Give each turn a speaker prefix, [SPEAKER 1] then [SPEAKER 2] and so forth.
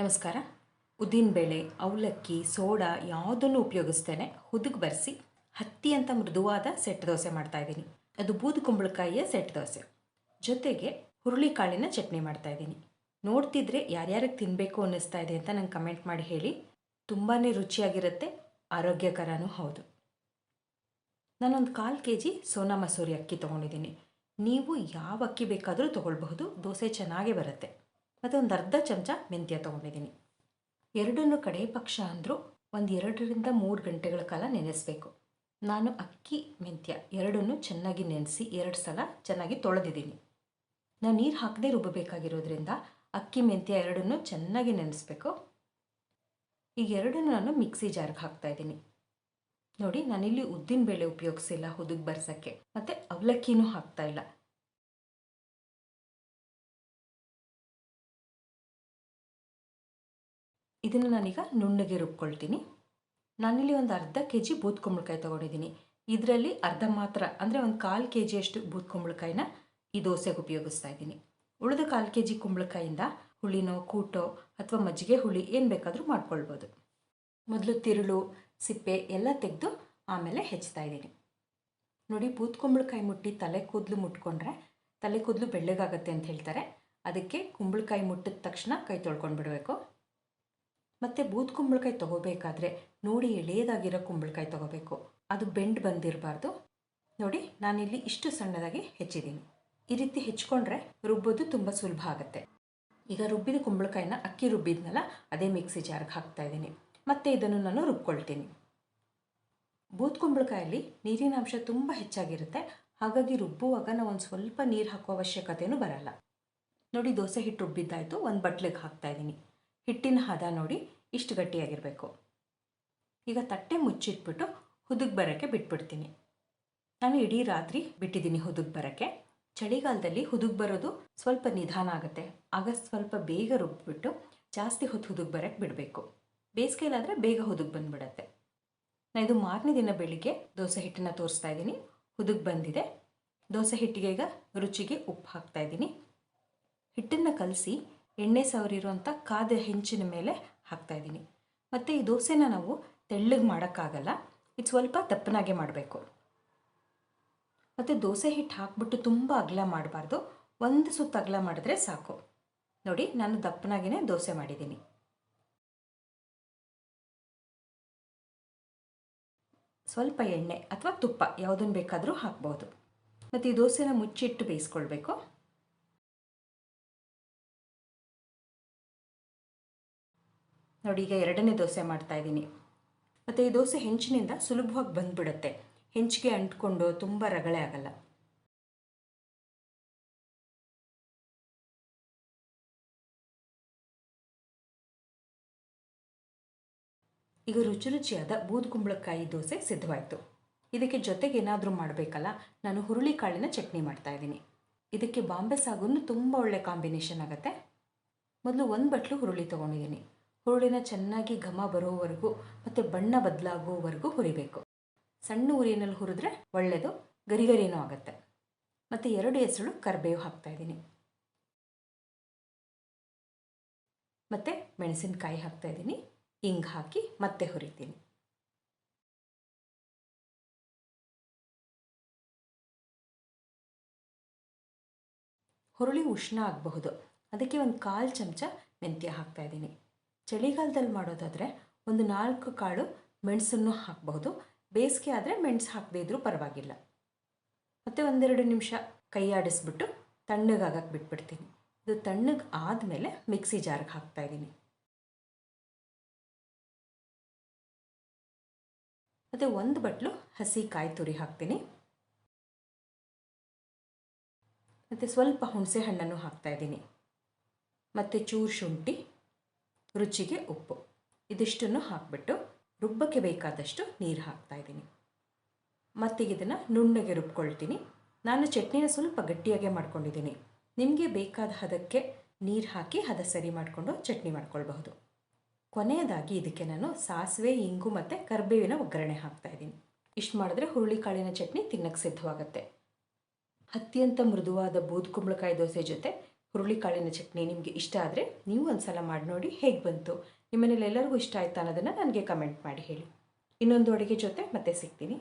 [SPEAKER 1] ನಮಸ್ಕಾರ. ಉದ್ದಿನಬೇಳೆ ಅವಲಕ್ಕಿ, ಸೋಡಾ ಯಾವುದನ್ನು ಉಪಯೋಗಿಸ್ತೇನೆ ಹುದುಗ್ ಬರೆಸಿ ಹತ್ತಿ ಅಂತ ಮೃದುವಾದ ಸೆಟ್ ದೋಸೆ ಮಾಡ್ತಾ ಇದ್ದೀನಿ. ಅದು ಬೂದು ಕುಂಬಳಕಾಯಿಯ ಸೆಟ್ ದೋಸೆ. ಜೊತೆಗೆ ಹುರುಳಿಕಾಳಿನ ಚಟ್ನಿ ಮಾಡ್ತಾ ಇದ್ದೀನಿ. ನೋಡ್ತಿದ್ರೆ ಯಾರ್ಯಾರಿಗೆ ತಿನ್ನಬೇಕು ಅನ್ನಿಸ್ತಾ ಇದೆ ಅಂತ ನಂಗೆ ಕಮೆಂಟ್ ಮಾಡಿ ಹೇಳಿ. ತುಂಬಾ ರುಚಿಯಾಗಿರುತ್ತೆ, ಆರೋಗ್ಯಕರನೂ ಹೌದು. ನಾನೊಂದು ಕಾಲು ಕೆ ಜಿ ಸೋನಾ ಮಸೂರಿ ಅಕ್ಕಿ ತೊಗೊಂಡಿದ್ದೀನಿ. ನೀವು ಯಾವ ಅಕ್ಕಿ ಬೇಕಾದರೂ ತೊಗೊಳ್ಬಹುದು, ದೋಸೆ ಚೆನ್ನಾಗೇ ಬರುತ್ತೆ. ಒಂದು ಅರ್ಧ ಚಮಚ ಮೆಂತ್ಯ ತೊಗೊಂಡಿದ್ದೀನಿ. ಎರಡನ್ನು ಕಡೆ ಪಕ್ಷ ಅಂದರೂ ಒಂದು ಎರಡರಿಂದ ಮೂರು ಗಂಟೆಗಳ ಕಾಲ ನೆನೆಸಬೇಕು. ನಾನು ಅಕ್ಕಿ, ಮೆಂತ್ಯ ಎರಡನ್ನೂ ಚೆನ್ನಾಗಿ ನೆನೆಸಿ ಎರಡು ಸಲ ಚೆನ್ನಾಗಿ ತೊಳೆದಿದ್ದೀನಿ. ನಾನು ನೀರು ಹಾಕದೇ ರುಬ್ಬಬೇಕಾಗಿರೋದ್ರಿಂದ ಅಕ್ಕಿ, ಮೆಂತ್ಯ ಎರಡನ್ನೂ ಚೆನ್ನಾಗಿ ನೆನೆಸ್ಬೇಕು. ಈಗ ಎರಡನ್ನೂ ನಾನು ಮಿಕ್ಸಿ ಜಾರ್ಗೆ ಹಾಕ್ತಾಯಿದ್ದೀನಿ ನೋಡಿ, ನಾನಿಲ್ಲಿ ಉದ್ದಿನ ಬೇಳೆ ಉಪಯೋಗಿಸಿಲ್ಲ ಹುದುಗ್ ಬರ್ಸೋಕ್ಕೆ. ಮತ್ತು ಅವಲಕ್ಕಿನೂ ಹಾಕ್ತಾ ಇದನ್ನು ನಾನೀಗ ನುಣ್ಣಗೆ ರುಬ್ಕೊಳ್ತೀನಿ. ನಾನಿಲ್ಲಿ ಒಂದು ಅರ್ಧ ಕೆ ಜಿ ಬೂದ್ ಕುಂಬಳಕಾಯಿ ತೊಗೊಂಡಿದ್ದೀನಿ. ಇದರಲ್ಲಿ ಅರ್ಧ ಮಾತ್ರ, ಅಂದರೆ ಒಂದು ಕಾಲು ಕೆ ಜಿಯಷ್ಟು ಅಷ್ಟು ಕುಂಬಳಕಾಯಿನ ಈ ದೋಸೆಗೆ ಉಪಯೋಗಿಸ್ತಾ ಇದ್ದೀನಿ. ಉಳಿದ ಕಾಲು ಕೆ ಜಿ ಕುಂಬಳಕಾಯಿಂದ ಹುಳಿನೋ, ಕೂಟೋ ಅಥವಾ ಮಜ್ಜಿಗೆ ಹುಳಿ ಏನು ಬೇಕಾದರೂ ಮಾಡ್ಕೊಳ್ಬೋದು. ಮೊದಲು ತಿರುಳು, ಸಿಪ್ಪೆ ಎಲ್ಲ ತೆಗೆದು ಆಮೇಲೆ ಹೆಚ್ಚ್ತಾ ಇದ್ದೀನಿ. ನೋಡಿ ಬೂದ್ ಕುಂಬಳಕಾಯಿ ಮುಟ್ಟಿ ತಲೆ ಕೂದಲು ಮುಟ್ಕೊಂಡ್ರೆ, ತಲೆ ಕೂದಲು ಬೆಳ್ಳಗಾಗತ್ತೆ ಅಂತ ಹೇಳ್ತಾರೆ. ಅದಕ್ಕೆ ಕುಂಬಳಕಾಯಿ ಮುಟ್ಟಿದ ತಕ್ಷಣ ಕೈ ತೊಳ್ಕೊಂಡು ಬಿಡಬೇಕು ಮತ್ತು ಬೂದ್ ಕುಂಬಳಕಾಯಿ ತೊಗೋಬೇಕಾದ್ರೆ ನೋಡಿ ಎಳೆಯದಾಗಿರೋ ಕುಂಬಳಕಾಯಿ ತೊಗೋಬೇಕು. ಅದು ಬೆಂಡ್ ಬಂದಿರಬಾರ್ದು. ನೋಡಿ, ನಾನಿಲ್ಲಿ ಇಷ್ಟು ಸಣ್ಣದಾಗಿ ಹೆಚ್ಚಿದ್ದೀನಿ. ಈ ರೀತಿ ಹೆಚ್ಕೊಂಡ್ರೆ ರುಬ್ಬೋದು ತುಂಬ ಸುಲಭ ಆಗುತ್ತೆ. ಈಗ ರುಬ್ಬಿದ ಕುಂಬಳಕಾಯಿನ ಅಕ್ಕಿ ರುಬ್ಬಿದ್ನಲ್ಲ, ಅದೇ ಮಿಕ್ಸಿ ಜಾರ್ಗೆ ಹಾಕ್ತಾ ಇದ್ದೀನಿ. ಮತ್ತು ಇದನ್ನು ನಾನು ರುಬ್ಕೊಳ್ತೀನಿ. ಬೂದ್ ಕುಂಬಳಕಾಯಲ್ಲಿ ನೀರಿನ ಅಂಶ ತುಂಬ ಹೆಚ್ಚಾಗಿರುತ್ತೆ. ಹಾಗಾಗಿ ರುಬ್ಬುವಾಗ ನಾವು ಒಂದು ಸ್ವಲ್ಪ ನೀರು ಹಾಕೋ ಅವಶ್ಯಕತೆಯೂ ಬರಲ್ಲ. ನೋಡಿ, ದೋಸೆ ಹಿಟ್ಟು ರುಬ್ಬಿದ್ದಾಯಿತು. ಒಂದು ಬಟ್ಲಿಗೆ ಹಾಕ್ತಾ ಇದ್ದೀನಿ. ಹಿಟ್ಟಿನ ಹದ ನೋಡಿ ಇಷ್ಟು ಗಟ್ಟಿಯಾಗಿರಬೇಕು. ಈಗ ತಟ್ಟೆ ಮುಚ್ಚಿಟ್ಬಿಟ್ಟು ಹುದುಗ್ ಬರೋಕ್ಕೆ ಬಿಟ್ಬಿಡ್ತೀನಿ. ನಾನು ಇಡೀ ರಾತ್ರಿ ಬಿಟ್ಟಿದ್ದೀನಿ ಹುದುಗ್ ಬರೋಕ್ಕೆ. ಚಳಿಗಾಲದಲ್ಲಿ ಹುದುಗ್ ಬರೋದು ಸ್ವಲ್ಪ ನಿಧಾನ ಆಗುತ್ತೆ. ಆಗ ಸ್ವಲ್ಪ ಬೇಗ ರುಬ್ಬಿಬಿಟ್ಟು ಜಾಸ್ತಿ ಹೊತ್ತು ಹುದುಗ್ ಬರೋಕ್ಕೆ ಬಿಡಬೇಕು. ಬೇಸಿಗೆಯಲ್ಲಾದರೆ ಬೇಗ ಹುದುಗ್ ಬಂದುಬಿಡತ್ತೆ. ನಾನು ಇದು ಮಾರನೇ ದಿನ ಬೆಳಿಗ್ಗೆ ದೋಸೆ ಹಿಟ್ಟನ್ನು ತೋರಿಸ್ತಾ ಇದ್ದೀನಿ. ಹುದುಗ್ ಬಂದಿದೆ. ದೋಸೆ ಹಿಟ್ಟಿಗೆ ಈಗ ರುಚಿಗೆ ಉಪ್ಪು ಹಾಕ್ತಾ ಇದ್ದೀನಿ. ಹಿಟ್ಟನ್ನು ಕಲಸಿ ಎಣ್ಣೆ ಸವರಿರುವಂಥ ಕಾದ ಹೆಂಚಿನ ಮೇಲೆ ಹಾಕ್ತಾಯಿದ್ದೀನಿ ಮತ್ತು ಈ ದೋಸೆನ ನಾವು ತೆಳ್ಳಗೆ ಮಾಡೋಕ್ಕಾಗಲ್ಲ, ಇದು ಸ್ವಲ್ಪ ದಪ್ಪನಾಗೆ ಮಾಡಬೇಕು. ಮತ್ತು ದೋಸೆ ಹಿಟ್ಟು ಹಾಕ್ಬಿಟ್ಟು ತುಂಬ ಅಗಲ ಮಾಡಬಾರ್ದು, ಒಂದು ಸುತ್ತು ಅಗಲ ಮಾಡಿದ್ರೆ ಸಾಕು. ನೋಡಿ, ನಾನು ದಪ್ಪನಾಗಿಯೇ ದೋಸೆ ಮಾಡಿದ್ದೀನಿ. ಸ್ವಲ್ಪ ಎಣ್ಣೆ ಅಥವಾ ತುಪ್ಪ ಯಾವುದನ್ನು ಬೇಕಾದರೂ ಹಾಕ್ಬೋದು. ಮತ್ತು ಈ ದೋಸೆನ ಮುಚ್ಚಿಟ್ಟು ಬೇಯಿಸ್ಕೊಳ್ಬೇಕು. ನೋಡಿ, ಈಗ ಎರಡನೇ ದೋಸೆ ಮಾಡ್ತಾ ಇದ್ದೀನಿ. ಮತ್ತು ಈ ದೋಸೆ ಹೆಂಚಿನಿಂದ ಸುಲಭವಾಗಿ ಬಂದುಬಿಡುತ್ತೆ. ಹೆಂಚಿಗೆ ಅಂಟ್ಕೊಂಡು ತುಂಬ ರಗಳೆ ಆಗಲ್ಲ. ಈಗ ರುಚಿ ರುಚಿಯಾದ ಬೂದ್ ಕುಂಬಳಕಾಯಿ ದೋಸೆ ಸಿದ್ಧವಾಯಿತು. ಇದಕ್ಕೆ ಜೊತೆಗೆ ಏನಾದರೂ ಮಾಡಬೇಕಲ್ಲ? ನಾನು ಹುರುಳಿ ಕಾಳಿನ ಚಟ್ನಿ ಮಾಡ್ತಾ ಇದ್ದೀನಿ. ಇದಕ್ಕೆ ಬಾಂಬೆ ಸಾಗುನು ತುಂಬ ಒಳ್ಳೆ ಕಾಂಬಿನೇಷನ್ ಆಗುತ್ತೆ. ಮೊದಲು ಒಂದು ಬಟ್ಲು ಹುರುಳಿ ತೊಗೊಂಡಿದ್ದೀನಿ. ಹುರುಳಿನ ಚೆನ್ನಾಗಿ ಘಮ ಬರೋವರೆಗೂ ಮತ್ತು ಬಣ್ಣ ಬದಲಾಗುವವರೆಗೂ ಹುರಿಬೇಕು. ಸಣ್ಣ ಉರಿನಲ್ಲಿ ಹುರಿದ್ರೆ ಒಳ್ಳೆಯದು ಗರಿಗರಿನೂ ಆಗುತ್ತೆ. ಮತ್ತು ಎರಡು ಹೆಸರು ಕರಿಬೇವು ಹಾಕ್ತಾಯಿದ್ದೀನಿ ಮತ್ತು ಮೆಣಸಿನಕಾಯಿ ಹಾಕ್ತಾಯಿದ್ದೀನಿ ಹಿಂಗೆ ಹಾಕಿ ಮತ್ತೆ ಹುರಿತೀನಿ. ಹುರುಳಿ ಉಷ್ಣ ಆಗಬಹುದು. ಅದಕ್ಕೆ ಒಂದು ಕಾಲು ಚಮಚ ಮೆಂತ್ಯ ಹಾಕ್ತಾಯಿದ್ದೀನಿ ಚಳಿಗಾಲದಲ್ಲಿ ಮಾಡೋದಾದರೆ ಒಂದು ನಾಲ್ಕು ಕಾಳು ಮೆಣಸನ್ನು ಹಾಕಬಹುದು. ಬೇಸಿಗೆ ಆದರೆ ಮೆಣಸು ಹಾಕದೇ ಇದ್ರೂ ಪರವಾಗಿಲ್ಲ. ಮತ್ತು ಒಂದೆರಡು ನಿಮಿಷ ಕೈ ಆಡಿಸ್ಬಿಟ್ಟು ತಣ್ಣಗಾಗಕ್ಕೆ ಬಿಟ್ಬಿಡ್ತೀನಿ. ಇದು ತಣ್ಣಗೆ ಆದಮೇಲೆ ಮಿಕ್ಸಿ ಜಾರ್ಗೆ ಹಾಕ್ತಾಯಿದ್ದೀನಿ ಮತ್ತು ಒಂದು ಬಟ್ಲು ಹಸಿ ಕಾಯಿ ತುರಿ ಹಾಕ್ತೀನಿ. ಮತ್ತು ಸ್ವಲ್ಪ ಹುಣಸೆ ಹಣ್ಣನ್ನು ಹಾಕ್ತಾಯಿದ್ದೀನಿ ಮತ್ತು ಚೂರು ಶುಂಠಿ ರುಚಿಗೆ ಉಪ್ಪು. ಇದಿಷ್ಟನ್ನು ಹಾಕಿಬಿಟ್ಟು ರುಬ್ಬಕ್ಕೆ ಬೇಕಾದಷ್ಟು ನೀರು ಹಾಕ್ತಾಯಿದ್ದೀನಿ ಮತ್ತೆ ಇದನ್ನು ನುಣ್ಣಗೆ ರುಬ್ಕೊಳ್ತೀನಿ. ನಾನು ಚಟ್ನಿನ ಸ್ವಲ್ಪ ಗಟ್ಟಿಯಾಗೆ ಮಾಡ್ಕೊಂಡಿದ್ದೀನಿ. ನಿಮಗೆ ಬೇಕಾದ ಹದಕ್ಕೆ ನೀರು ಹಾಕಿ ಹದ ಸರಿ ಮಾಡಿಕೊಂಡು ಚಟ್ನಿ ಮಾಡ್ಕೊಳ್ಬಹುದು. ಕೊನೆಯದಾಗಿ ಇದಕ್ಕೆ ನಾನು ಸಾಸಿವೆ, ಇಂಗು ಮತ್ತು ಕರಿಬೇವಿನ ಒಗ್ಗರಣೆ ಹಾಕ್ತಾಯಿದ್ದೀನಿ ಇಷ್ಟು ಮಾಡಿದ್ರೆ ಹುರುಳಿಕಾಳಿನ ಚಟ್ನಿ ತಿನ್ನಕ್ಕೆ ಸಿದ್ಧವಾಗುತ್ತೆ. ಅತ್ಯಂತ ಮೃದುವಾದ ಬೂದ್ ಕುಂಬಳಕಾಯಿ ದೋಸೆ ಜೊತೆ ಹುರುಳಿಕಾಳಿನ ಚಟ್ನಿ ನಿಮಗೆ ಇಷ್ಟ ಆದರೆ ನೀವು ಒಂದು ಸಲ ಮಾಡಿ ನೋಡಿ ಹೇಗೆ ಬಂತು. ನಿಮ್ಮನೇಲಿ ಎಲ್ಲರಿಗೂ ಇಷ್ಟ ಆಯ್ತಾ ಅನ್ನೋದನ್ನು ನನಗೆ ಕಮೆಂಟ್ ಮಾಡಿ ಹೇಳಿ. ಇನ್ನೊಂದು ಅಡುಗೆ ಜೊತೆ ಮತ್ತೆ ಸಿಗ್ತೀನಿ.